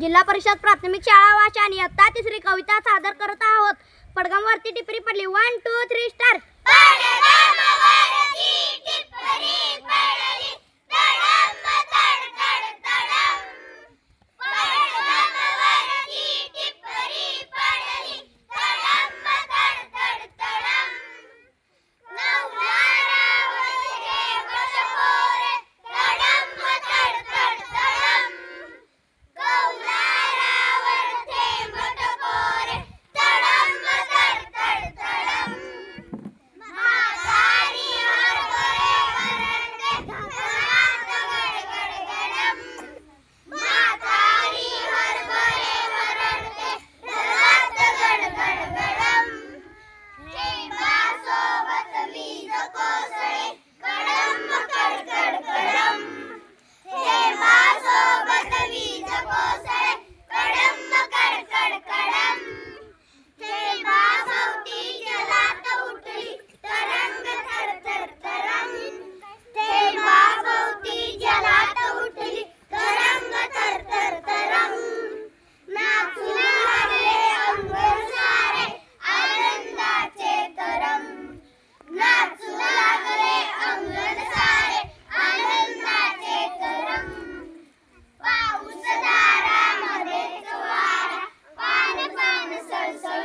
जिल्हा परिषद प्राथमिक शाळा वाशान इयत्ता तिसरी कविता सादर करत आहोत. पडगामवरती टिपरी पडली. One two three star So.